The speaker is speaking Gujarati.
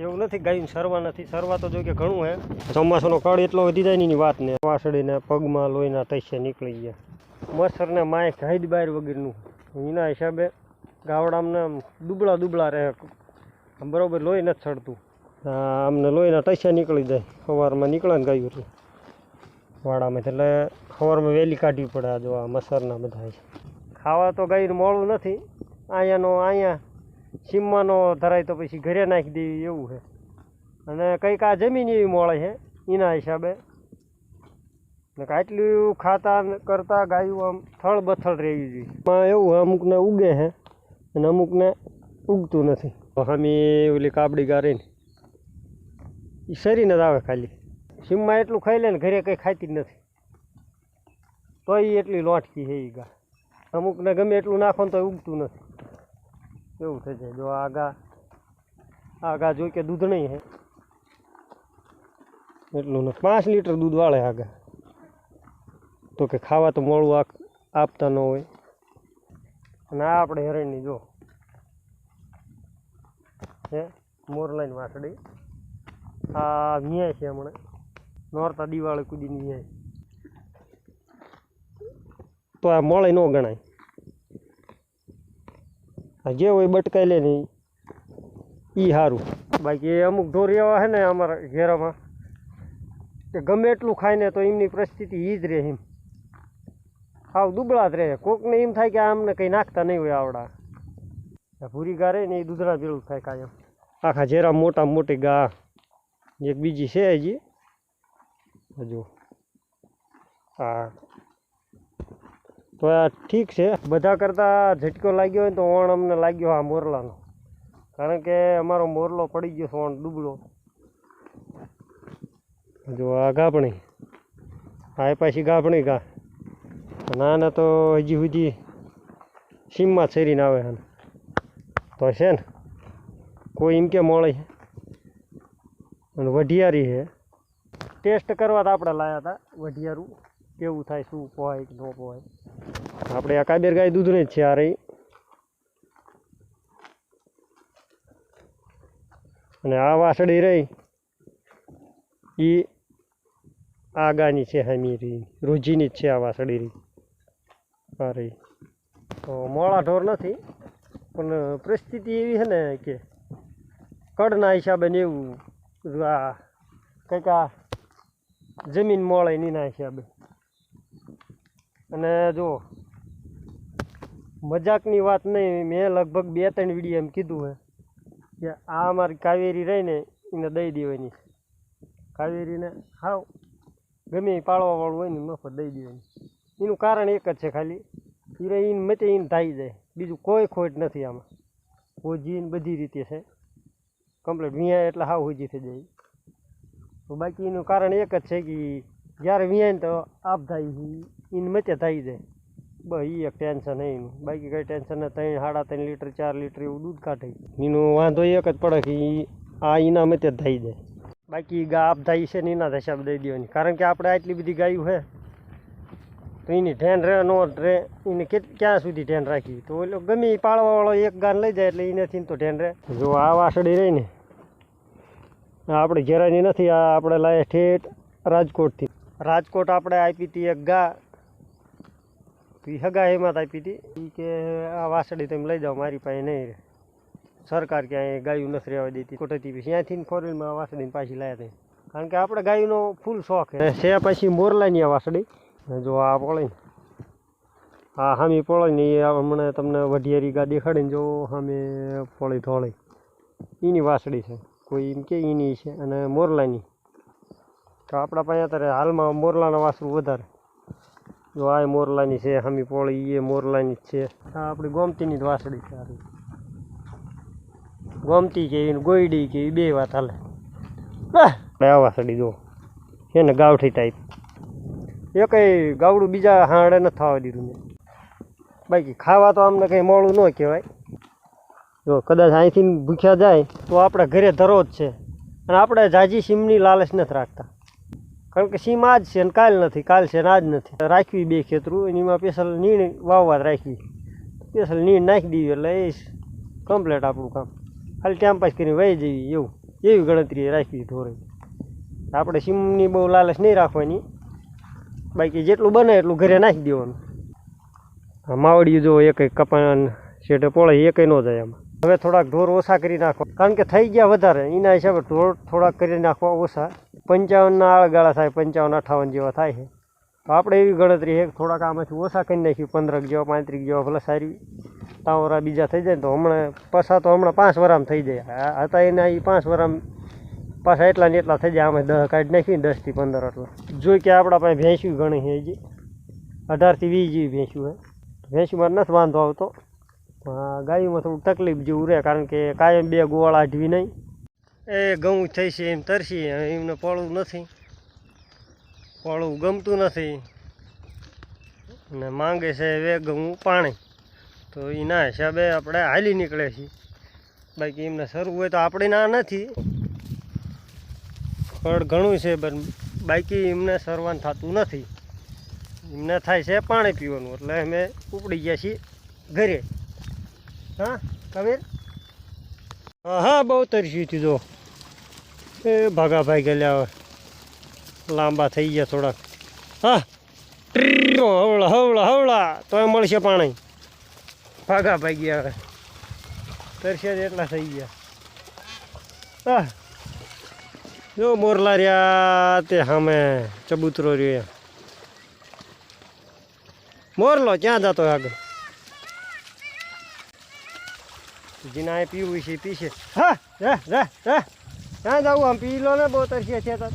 એવું નથી ગાયું સરવા નથી. સરવા તો જો કે ઘણું હે. ચોમાસાનો કળ એટલો વધી જાય ની વાત ને. વાસળીને પગમાં લોહીના તૈસે નીકળી ગયા. મચ્છરને માય હાઈદ બાર વગરનું. એના હિસાબે ગાવડામને આમ દુબળા દુબળા રહે. બરોબર લોહી નથી ચડતું. આમને લોહીના તૈસે નીકળી જાય. સવારમાં નીકળે ને ગાયું એટલે. વાડામાં એટલે સવારમાં વહેલી કાઢવી પડે આ જો આ મસરના બધા ખાવા તો ગાયનું મોડું નથી. અહીંયાનો અહીંયા સીમવાનો ધરાય તો પછી ઘરે નાખી દેવી એવું છે. અને કંઈક આ જમીન એવી મળે છે, એના હિસાબે. ને આટલું ખાતા કરતાં ગાયું આમ થળ બથળ રહેવી જોઈએ. એમાં એવું અમુકને ઉગે છે, અને અમુકને ઉગતું નથી. અમે ઓલી કાબડી ગારીને એ શરીને જ આવે ખાલી. સીમમાં એટલું ખાઈ લે ને ઘરે કંઈ ખાતી જ નથી. તોય એટલી લોટકી છે એ ગા. અમુકને ગમે એટલું નાખો ને તોય ઉગતું નથી. એવું થઈ જાય. જો આગા આગા જોઈ કે દૂધ નહીં હે. એટલું ને પાંચ લીટર દૂધ વાળે આગા. તો કે ખાવા તો આપ, આપતા ન હોય. અને આ આપણે હેરણની જો. હે, મોરલાઈન વાસળી. આ વિયાય છે હમણાં. નોરતા દિવાળી કુદીની વિયાય તો આ મળે ન ગણાય. જે હોય બટકાઈ લે ને એ સારું બાકી અમુક ઢોર એવા છે ને અમારા ઘેરામાં કે ગમે એટલું ખાય ને તો એમની પરિસ્થિતિ એ જ રહે એમ. હાવ દુબળા જ રહે. કોકને એમ થાય કે આમને કંઈ નાખતા નહીં હોય આવડા. ભૂરી ગા રહે ને એ દૂધરા જેવું થાય કાયમ આખા ઝેરા મોટા મોટી ગા. એક બીજી છે હજી. હજુ. હા તો આ ઠીક છે. બધા કરતાં ઝટકો લાગ્યો હોય તો ઓણ અમને લાગ્યો આ મોરલાનો. કારણ કે અમારો મોરલો પડી ગયો છે, ઓણ ડૂબલો. જો આ ગાભણી. આ પાછી ગાભણી ગા. નાના તો હજી સુધી સીમમાં છેરીને આવે છે તો છે ને, કોઈ એમ કે મળે છે. અને વઢિયારી છે. ટેસ્ટ કરવા તો આપણે લાયા હતા, વઢિયારું. કેવું થાય, શું પોહાય કે ન પોહાય આપણે આ કાબેર ગાય દૂધની જ છે આ રહી. અને આ વાસળી રહી. એ આગાની છે હામીરી રોજીની જ છે આ વાસળી રહી. આ રહી. તો મોળા ઢોર નથી, પણ પરિસ્થિતિ એવી છે ને કે કડના હિસાબે ને એવું આ કંઈક આ જમીન મોળે નીના હિસાબે. અને જો મજાકની વાત નહીં. મેં લગભગ બે ત્રણ વીડિયો એમ કીધું હે. કે આ અમારી કાવેરી રહી ને એને દઈ દેવાની. કાવેરીને હાવ ગમે એ પાળવાવાળું હોય ને મફત દઈ દેવાની. એનું કારણ એક જ છે ખાલી. એ મતે એને ધાઈ જાય. બીજું કોઈ ખોટ નથી આમાં. હોજી ને બધી રીતે છે. કમ્પ્લીટ વિયા એટલે હાવ હોજી થઈ જાય. તો બાકી એનું કારણ એક જ છે કે જ્યારે વિયાય ને તો આપ થાય એને મતે થઈ જાય બસ એ એક ટેન્શન એનું. બાકી કંઈ ટેન્શન નહીં ત્રણ સાડા ત્રણ લીટર, ચાર લીટર એવું દૂધ કાઢે. એનું વાંધો એક જ પડે કે આ એના મતે જ થઈ જાય બાકી ગા આપ થાય છે ને એના હિસાબ દઈ દેવાની. કારણ કે આપણે આટલી બધી ગાયું છે તો એની ઢેન રહે નો રહે એને ક્યાં સુધી ઢેન રાખી તો ઓલો ગમે એ પાળવાવાળો એક ગાન લઈ જાય એટલે એનેથી તો ઢેન રહે જો આ વાસળી રહી ને આપણે ઘેરાની નથી, આ આપણે લાયા ઠેઠ રાજકોટથી. રાજકોટ આપણે આપી હતી એક ગા તો એ હગા એમાં આપી હતી એ કે, આ વાસળી તમે લઈ જાઓ, મારી પાસે નહીં રહે. સરકાર ક્યાંય ગાયું નથી રહેવા દેતી. કોટેથી પછી ત્યાંથી ફોરેનમાં વાસળીને પાછી લાયા હતા કારણ કે આપણે ગાયનો ફૂલ શોખ છે. પછી મોરલાની આ વાસળી. જો આ પોળી હા હામી પોળી ને એ હમણાં તમને વઢિયારી ગા દેખાડીને જો સામે પોળી ધોળી. એની વાસળી છે. કોઈ એમ કે એની છે અને મોરલાની. તો આપણા પાસે અત્યારે હાલમાં મોરલાના વાસરું વધારે. જો આ મોરલાની છે હમી પોળી એ મોરલાની જ છે. આ આપણી ગોમતીની જ વાસળી છે સારી ગોમતી કેવી ને ગોયડી કેવી બે વાત હાલે. આ વાસળી જો. છે ને ગાવઠી ટાઈપ એ કંઈ ગાવડું બીજા હાડે નથી થવા દીધું મેં. બાકી ખાવા તો અમને કંઈ મોડું ન કહેવાય. જો કદાચ અહીંથી ભૂખ્યા જાય તો આપણે ઘરે ધરો જ છે. અને આપણે જાજી સીમની લાલચ નથી રાખતા. કારણ કે સીમ આજ છે ને કાલ નથી, કાલ છે ને આજ નથી. રાખવી બે ખેતરું, એનીમાં સ્પેશલ નીણ વાવવા રાખવી. સ્પેશલ નીણ નાખી દેવી એટલે એ કમ્પ્લેટ આપણું કામ. ખાલી ટાઈમ પાસ કરીને વહી જવી, એવું. એવી ગણતરી રાખવી ધોરે આપણે સીમની બહુ લાલચ નહીં રાખવાની. બાકી જેટલું બને એટલું ઘરે નાખી દેવાનું. માવડિયું જો એક કપાન શેઠે પોળે એક ન જાય આમાં. હવે થોડાક ઢોર ઓછા કરી નાખવા. કારણ કે થઈ ગયા વધારે. એના હિસાબે ઢોર થોડાક કરી નાખવા ઓછા. પંચાવનના આળગાળા થાય, પંચાવન, અઠાવન જેવા થાય છે. તો આપણે એવી ગણતરી છે થોડાક આમાંથી ઓછા કરી નાખ્યું, પંદરક જેવા પાંત્રીસ જેવા ભલે સારી. તાવરા બીજા થઈ જાય તો હમણાં પાછા તો હમણાં પાંચ વરામ થઈ જાય. હતા એના એ પાંચ વરામ પાછા એટલા ને એટલા થઈ જાય. આમાં દસ કાઢી નાખ્યું દસથી પંદર એટલા જોઈ કે આપણા પાસે ભેંસ્યું ઘણી છે હજી. અઢારથી વીસ જેવી ભેંસ્યું છે ભેંસ્યુંમાં નથી વાંધો આવતો. ગાયોમાં થોડું તકલીફ જેવું રહે, કારણ કે કાયમ બે ગોળા આઢવી નહીં. એ ઘઉં થઈ છે એમ તરસી એમને પડવું નથી. પડવું ગમતું નથી. અને માંગે છે વેગવું પાણી તો એના હિસાબે આપણે હાલી નીકળે છીએ. બાકી એમને સરવું હોય તો આપણે ના નથી. ફળ ઘણું છે, પણ બાકી એમને સરવાન થતું નથી. એમને થાય છે પાણી પીવાનું, એટલે અમે ઉપડી ગયા છીએ ઘરે. હા, કબીર? હા હા, બહુ તરસ્યું હતું એ ભાગા ભાઈ ગયેલા લાંબા થઈ ગયા થોડાક હા. હવળા હવળા હવળા. તો મળશે પાણી. ભાગા ભાઈ ગયા હવે. તરશે એટલા થઈ ગયા. હા. જો મોરલા રહ્યા તે સામે ચબૂતરો રહ્યો મોરલો ક્યાં જતો આગળ? જીના પીવું છે, પીશે. હા રે રે રા ક્યાં જવું આમ પીલો ને બહુ તરસીએ છે તો.